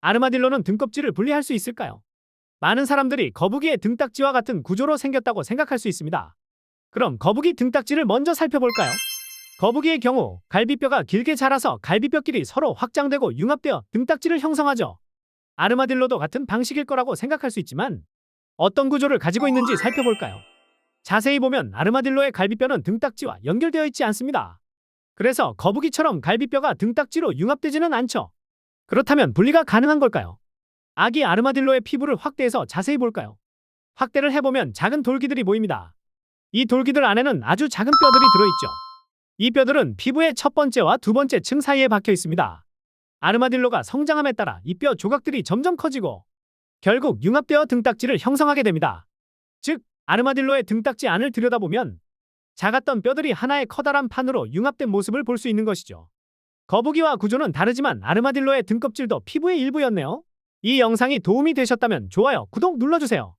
아르마딜로는 등껍질을 분리할 수 있을까요? 많은 사람들이 거북이의 등딱지와 같은 구조로 생겼다고 생각할 수 있습니다. 그럼 거북이 등딱지를 먼저 살펴볼까요? 거북이의 경우 갈비뼈가 길게 자라서 갈비뼈끼리 서로 확장되고 융합되어 등딱지를 형성하죠. 아르마딜로도 같은 방식일 거라고 생각할 수 있지만 어떤 구조를 가지고 있는지 살펴볼까요? 자세히 보면 아르마딜로의 갈비뼈는 등딱지와 연결되어 있지 않습니다. 그래서 거북이처럼 갈비뼈가 등딱지로 융합되지는 않죠. 그렇다면 분리가 가능한 걸까요? 아기 아르마딜로의 피부를 확대해서 자세히 볼까요? 확대를 해보면 작은 돌기들이 보입니다. 이 돌기들 안에는 아주 작은 뼈들이 들어있죠. 이 뼈들은 피부의 첫 번째와 두 번째 층 사이에 박혀 있습니다. 아르마딜로가 성장함에 따라 이 뼈 조각들이 점점 커지고 결국 융합되어 등딱지를 형성하게 됩니다. 즉, 아르마딜로의 등딱지 안을 들여다보면 작았던 뼈들이 하나의 커다란 판으로 융합된 모습을 볼 수 있는 것이죠. 거북이와 구조는 다르지만 아르마딜로의 등껍질도 피부의 일부였네요. 이 영상이 도움이 되셨다면 좋아요, 구독 눌러주세요.